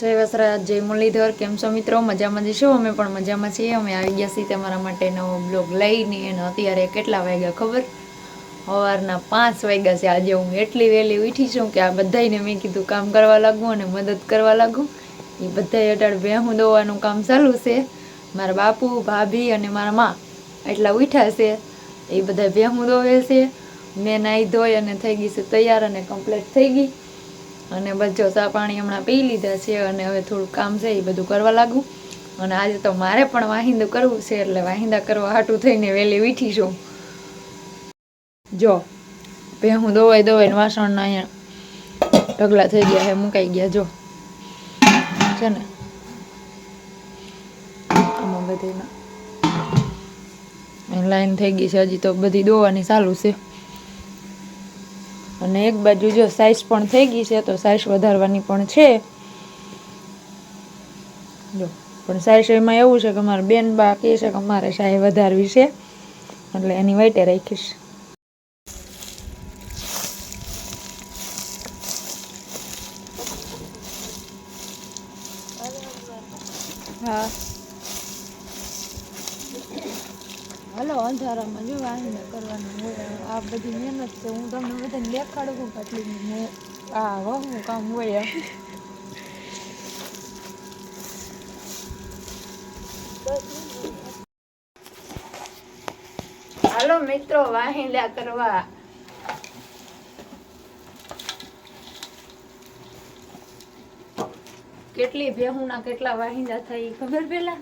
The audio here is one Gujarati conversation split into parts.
જય વસરાજ, જય મુરલીધર, કેમ છો મિત્રો? મજામાં જઈશું અમે પણ મજામાં છીએ. અમે આવી ગયા છીએ તમારા માટે નવો બ્લોગ લઈને અને અત્યારે કેટલા વાગ્યા ખબર? સવારના પાંચ વાગ્યા છે. આજે હું એટલી વહેલી ઉઠી છું કે આ બધાયને મેં કીધું કામ કરવા લાગું અને મદદ કરવા લાગું. એ બધાય અટાળ ભેહું દોવાનું કામ ચાલુ છે. મારા બાપુ, ભાભી અને મારા મા એટલા ઉઠ્યા છે. એ બધા ભેહું દોવે છે. મેં નાહી ધોઈ અને થઈ ગઈ છે તૈયાર અને કમ્પ્લીટ થઈ ગઈ. અને બસ જો પાણી હમણાં પી લીધા છે અને હવે થોડું કામ છે એ બધું કરવા લાગું. અને આજે તો મારે પણ વાહિંદું કરવું છે એટલે વાહિંદા કરવા હાટું થઈને વહેલી વીઠી છું. જો ભેહું દોવાઈ દોવાઈને વાસણના અહીંયા ઢગલા થઈ ગયા હે મુકાઈ ગયા, જો. છે ને? આમાં લાઈન થઈ ગઈ છે, હજી તો બધી દોવાની ચાલુ છે. અને એક બાજુ જો સાઈઝ પણ થઈ ગઈ છે, તો સાઈઝ વધારવાની પણ છે. જો, પણ સાઈઝ એમાં એવું છે કે મારે બેન બા કહે છે કે મારે સાઈ વધારવી છે, એટલે એની વાઈટે રાખીશ. હા. હલો, અંધારામાં જો વાહિને કરવાનું હોય, આ બધી મહેનત છે. હું તમને બધાને દેખાડું છું કેટલી આ વહું કામ હોય. હાલો મિત્રો વાહિલ્યા કરવા. કેટલી ભેહુના કેટલા વાહિંદા થઈ ખબર પેલા?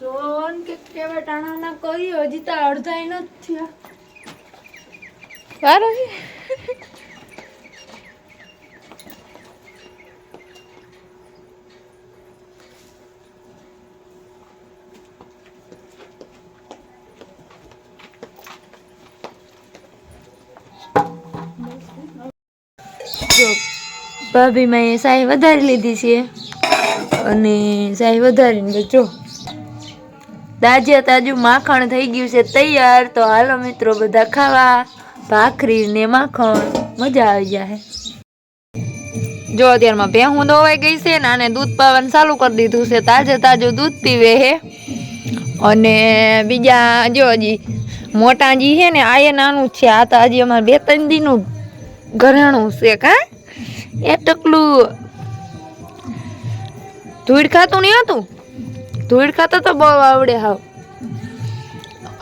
જોન કે કેવા ટાણાના કરી હજી તો અડધાય નથી થયા. વારો જો, ભાભી મેં સાઈ વધારી લીધી છે. અને સાઈ વધારીને જો તાજે તાજું માખણ થઈ ગયું છે, તૈયાર. તો હાલો મિત્રો, બધા ખાવા. ભાખરી ને માખણ. મજા આવી જાય. જો અત્યારમાં ભેહું ધોવાઈ ગઈ છે ને આને દૂધ પાવાનું ચાલુ કરી દીધું છે. તાજે તાજું દૂધ પીવે હે. અને બીજા જો હજી મોટા જી છે ને, આ એ નાનું છે. આ તો હજી અમારે બે ત્રણ દીનું ઘરેણું છે, કા? એ ટકલું. ધૂળ ખાતું નહીં હતું? ધૂળ ખાતો તો બહુ આવડે હાવ.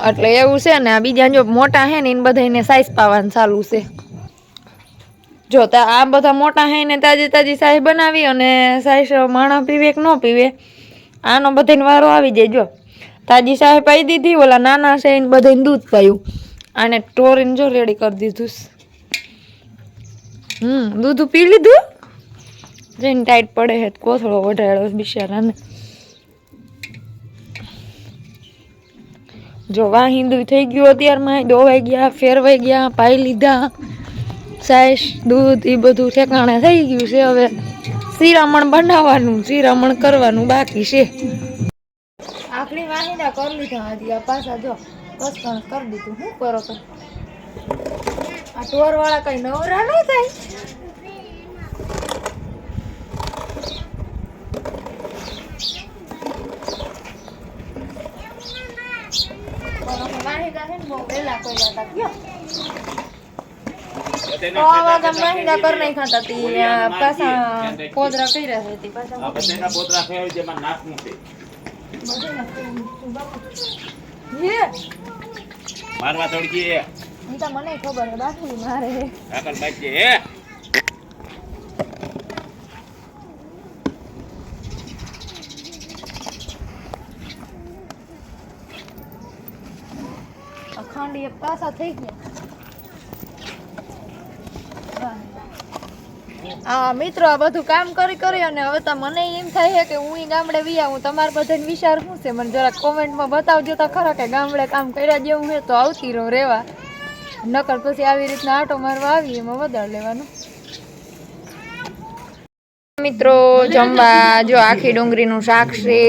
એટલે એવું છે ને, આ બીજા જો મોટા હે ને, એને બધાને સાઈઝ પાવાનું ચાલુ છે. જો તા આ બધા મોટા હે ને, તાજી તાજી સાઈઝ બનાવી અને સાઈઝ માણા પીવે કે ન પીવે, આનો બધાને વારો આવી જાય. જો, તાજી સાહેબ પાઈ દીધી, ઓલા નાના છે એને બધાને દૂધ પાયું. આને ટોરીને જો રેડી કરી દીધું હમ, દૂધ પી લીધું? જઈને ટાઈટ પડે છે, કોથળો વઢાડ્યો બિચારાને. જો વાહિંદુ થઈ ગયું અત્યારમાં દોવાઈ ગયા ફેરવાઈ ગયા પાઈ લીધા સાઈશ દૂધ એ બધું ઠેકાણે થઈ ગયું છે હવે. શિરામણ બનાવવાનું શિરામણ કરવાનું બાકી છે. આખરી વાહિના કરી લીધા હજી પાછા જો કસકણ કરી દીધું. શું કરો તો? આ ટોર વાળા કઈ નવરા ન થાય? પણ વાહિંદા છે ને બહુ વહેલા કર્યા હતા કયો આવા ગામ વાહિંદા કરી નહીં ખાતા તી પાછા પોદરા કર્યા છે તી પાછા બધાના પોતરા ખાય જેમાં છે હે. મારવા તો મને ખબર બાકી મારે. આગળ બાકી હે? એ પાછા થઈ ગયા. આ મિત્રો, આ બધું કામ કરી કરી અને હવે તો મને એમ થાય છે કે હું ગામડે વિયા આવું. તમારે બધાને વિચાર શું છે? મને જરા કોમેન્ટમાં બતાવજો તો ખરા કે ગામડે કામ કર્યા જેવું છે તો આવતી રહો, રેવા. નકર પછી આવી રીતના આટો મારવા આવી એમાં વધારે લેવાનું. મિત્રો, જમવા, જો આખી ડુંગળીનું શાક છે,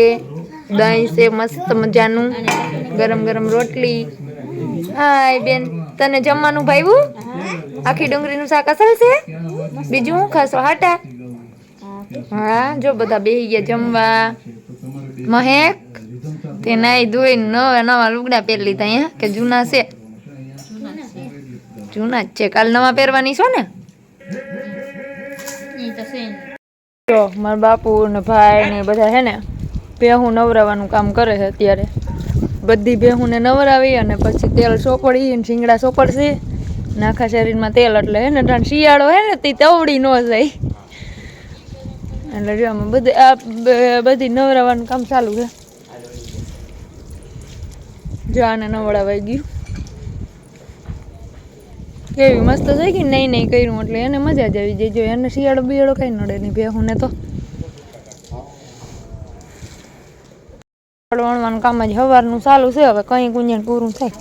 દહીં છે, મસ્ત મજાનું ગરમ ગરમ રોટલી. હાય બેન તને જમવાનું ભાવ્યું? આખી ડુંગળીનું શાક અસલ છે? બીજું હું ખાશો? હાટા? હા જો બધા બેહી ગયા જમવા. મહેક તે નાઈ ધોઈ નવા નવા લુગડા પહેરી લીધા અહીંયા કે જૂના છે? જૂના જ છે. કાલ નવા પહેરવાની છો ને? જો મારા બાપુ ને ભાઈ ને બધા હે ને હું નવરાવાનું કામ કરે છે અત્યારે. બધી ભેહુંને નવરાવી અને પછી તેલ સોપડી અને શીંગડા સોપડશે. નાખા શરીરમાં તેલ એટલે હે ને ઠંડ શિયાળો હે ને, તે તવડી ન જાય. એટલે જો આમાં બધી, આ બધી નવરાવાનું કામ ચાલુ છે. જો આને નવડાવાઈ ગયું. કેવી મસ્ત થઈ ગઈ નહીં નહીં કર્યું એટલે એને મજા જ આવી જાય. જો એને શિયાળો બિયાળો કઈ નડે નહીં ભેહુંને તો. વણવાનું કામ જ સવારનું ચાલુ છે હવે કઈ ગુંજણ પૂરું થાય.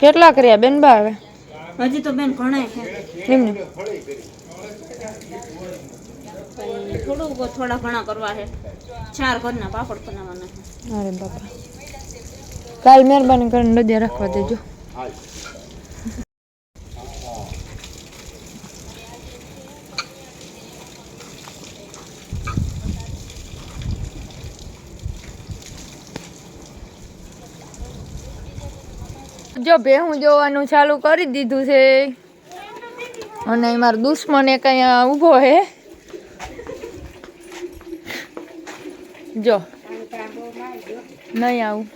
કેટલા કર્યા બેન બા હવે? હજી તો બેન ઘણા છે. એમને? થોડું થોડા ઘણા કરવા છે. ચાર ઘરના પાપડ બનાવવાના છે. અરે બાપા. કાલ મહેરબાની કરીને રજા રાખવા દેજો. જો ભેહું જોવાનું ચાલુ કરી દીધું છે. અને મારો દુશ્મન એક અહીંયા ઊભો હે. જો. નહીં આવું.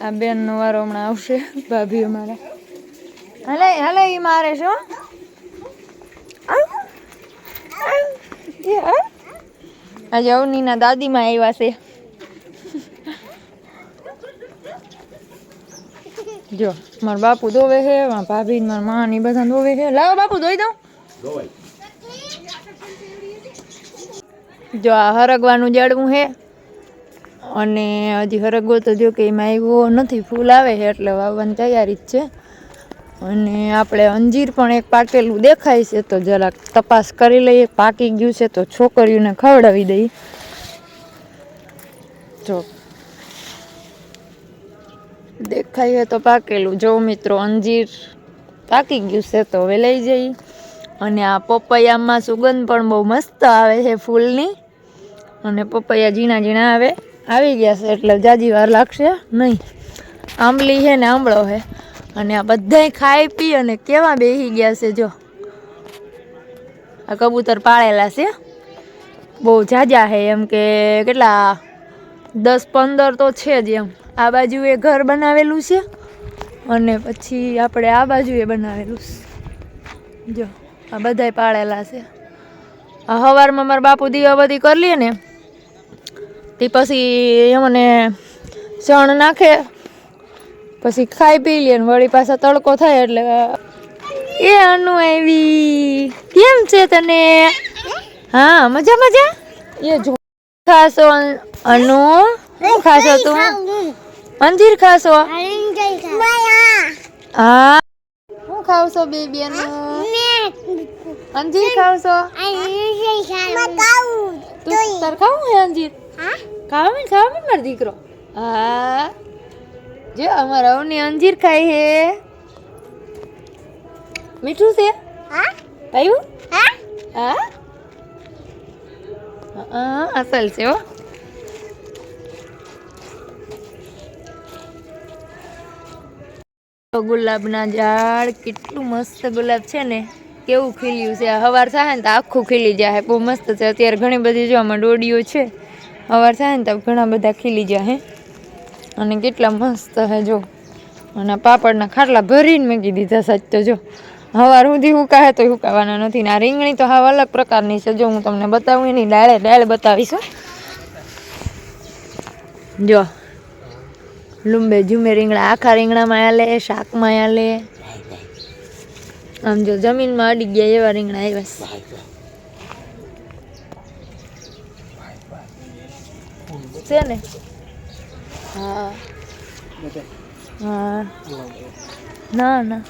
આ બેનનો વારો હમણાં આવશે, ભાભી અમારા. હલે હલે એ મારે છો આજે અવનીના દાદીમાં આવ્યા છે. જો, મારા બાપુ ધોવે છે, મારા ભાભી મારા મા ને બધા ધોવે છે. લાવો બાપુ ધોઈ દઉં? જો, આ હરગવાનું જડવું છે. અને હજી હરગવો તો જો કે એમાં આવ્યો નથી, ફૂલ આવે છે, એટલે વાવવાની તૈયારી જ છે. અને આપણે અંજીર પણ એક પાકેલું દેખાય છે, તો જરાક તપાસ કરી લઈએ, પાકી ગયું છે, તો છોકરીઓને ખવડાવી દઈએ. જો દેખાય તો પાકેલું. જો મિત્રો, અંજીર પાકી ગયું છે તો હવે લઈ જઈ. અને આ પપૈયામાં સુગંધ પણ બહુ મસ્ત આવે છે ફૂલની. અને પપૈયા ઝીણા ઝીણા આવે. આવી ગયા છે એટલે જાજી વાર લાગશે નહીં. આંબલી છે ને આંબળો છે. અને આ બધાય ખાઈ પી અને કેવા બેસી ગયા છે જો. આ કબૂતર પાળેલા છે. બહુ જાજા છે એમ કે કેટલા દસ પંદર તો છે જ એમ. આ બાજુ એ ઘર બનાવેલું છે અને પછી આપણે આ બાજુ એ બનાવેલું છે. જો, આ બધાય પાળેલા છે. આ સવારમાં મારા બાપુ દીવાબત્તી કરી લઈએ ને, તે પછી એમને ચણ નાખે, પછી ખાઈ પી લે ને વળી પાછા તડકો થાય એટલે, એ અનુ આવી, કેમ છે તને? હા, મજા મજા? એ જો, ખાશો અન- ખાશો તું? અંજીર ખાશો? હા. શું ખાવશો બેબી અનુ અંજીર ખાવશો? તું તાર ખાવું હે અંજીર? ખાવા માંડ ખાવા માંડ મારો દીકરો. હા. જો, અમારા અવની અંજીર ખાય હે. મીઠું છે? હા પાયું હા? હા, અસલ છે હો. તો ગુલાબના ઝાડ કેટલું મસ્ત ગુલાબ છે ને. કેવું ખીલ્યું છે. હવાર થાય ને તો આખું ખીલી જાય. બહુ મસ્ત છે. અત્યારે ઘણી બધી જો આમાં ડોડીઓ છે. હવાર થાય ને તો ઘણા બધા ખીલી જાય અને કેટલા મસ્ત હે જો. અને પાપડના ખાટલા ભરીને મૂકી દીધા સાચ તો જો. હવાર સુધી હુકાય તો હુકાવાના નથી. ને આ રીંગણી તો હાવ અલગ પ્રકારની છે. જો હું તમને બતાવું, એની ડાળે ડાળે બતાવીશ જો. લુંબે ઝુમે રીંગણા, આખા રીંગણામાં આલે, શાકમાં આલે. આમ જો જમીનમાં અડી ગયા એવા રીંગણા આવ્યા છે ને? હા. હા. ના ના.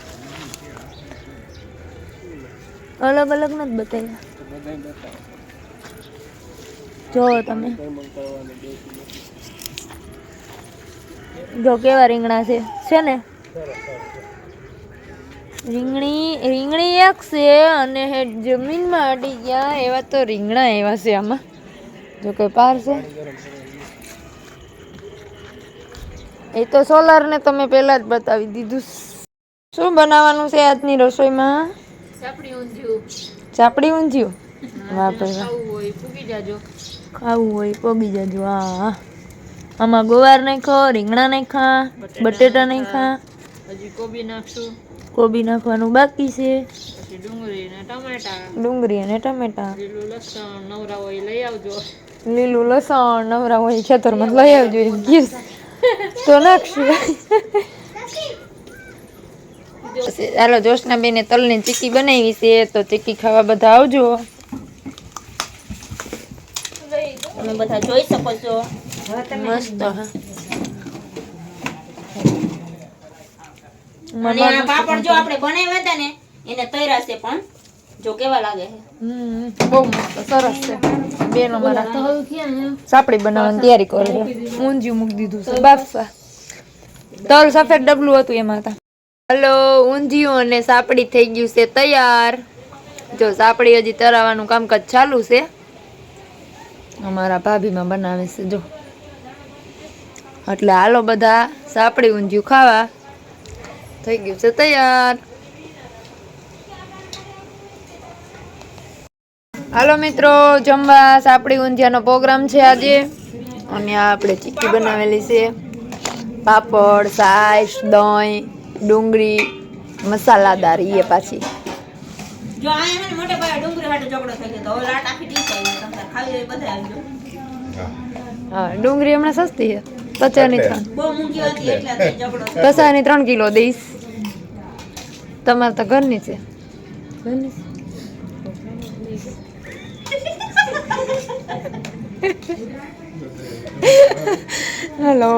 અલગ અલગ નથી બતાવ્યા. જો તમે. જો કેવા રીંગણા છે છે ને? રીંગણી રીંગણી એક છે અને હે જમીનમાં અડી ગયા એવા તો રીંગણા એવા છે આમાં. જો કે પાર છે. એ તો સોલારને તમે પહેલા જ બતાવી દીધું. શું બનાવવાનું છે આજની રસોઈમાં? ચાપડી ઊંધિયું. ચાપડી ઊંધિયું? વાપરે. ખાવું હોય પોગી જાજો. ખાવું હોય પગી જાજો હા. આમાં ગોવાર નાખો રીંગણા નાખા બટેટા નાખા હજી કોબી નાખશું. કોબી નાખવાનું બાકી છે. પછી ડુંગળી અને ટમેટા. ડુંગળી અને ટમેટા. લીલું લસણ નવરા હોય લઈ આવજો. લીલું લસણ નવરા હોય ખેતરમાં લઈ આવજો કહીશ. તો નાખશું. ચાલો જોશના બેને તલની ચીકી બનાવી છે તો ચીકી ખાવા બધા આવજો. તમે બધા જોઈ શકો છો. મસ્ત હા પાપડ જો આપણે બનાવ્યા હતા ને એને તૈરા છે પણ જો કેવા લાગે છે. બહુ મસ્ત સરસ છે. બેનો મારા. સાપડી બનાવવાની તૈયારી કરે છે ઊંધિયું મૂકી દીધું છે. બાફવા તલ સફેદ ડબલું હતું એમાં હતા હલો ઊંધિયું અને સાપડી થઈ ગયું છે તૈયાર. જો સાપડી હજી તરાવાનું કામકાજ ચાલુ છે. અમારા ભાભીમાં બનાવે છે જો. એટલે હાલો બધા સાપડી ઊંધિયું ખાવા. થઈ ગયું છે તૈયાર. હાલો મિત્રો જમવા સાપડી ઊંધિયાનો પ્રોગ્રામ છે આજે. અને આ આપણે ચીક્કી બનાવેલી છે. પાપડ સાઈસ દહીં ડુંગળી મસાલાદાર એ પાછી. જો આ એને ને મોટે ભાઈ ડુંગળી હાટે ઝઘડો થઈ ગયો તો હવે લાટ આખી ડીશ આવી તમને ખાવી હોય બધા આવજો હા ડુંગળી હમણાં સસ્તી છે. પચાસની ત્રણ. બહુ મૂંગી હતી એટલે. આ ઝઘડો થયો. પચાસની ત્રણ કિલો દઈશ. તમારે તો ઘરની છે. ઘરની? હેલો.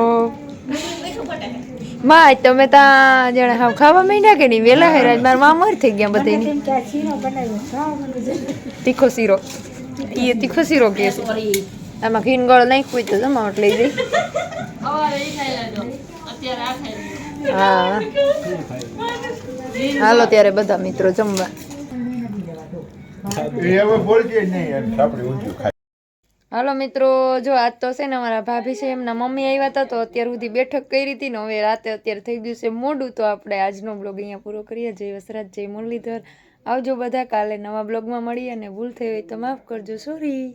માં તમે ત્યાં જણે હાવ ખાવા માંડ્યા કે નહીં? વેલા હેરાજ મારા મામર થઈ ગયા બધાની તીખો શીરો. એ તીખો શીરો કે છે. સોરી આમાં ઘીન ગળ નાખ્યું તો જમાવટ લઈ જઈ હા. હાલો ત્યારે બધા મિત્રો જમવા. હાલો મિત્રો જો આજ તો છે ને અમારા ભાભી છે એમના મમ્મી આવ્યા હતા તો અત્યાર સુધી બેઠક કરી હતી ને હવે રાતે અત્યારે થઈ ગયું છે મોડું તો આપણે આજનો બ્લોગ અહીંયા પૂરો કરીએ. જય વસરાજ જય મુરલીધર. આવજો બધા કાલે નવા બ્લોગમાં મળીએ અને ભૂલ થઈ હોય તો માફ કરજો સોરી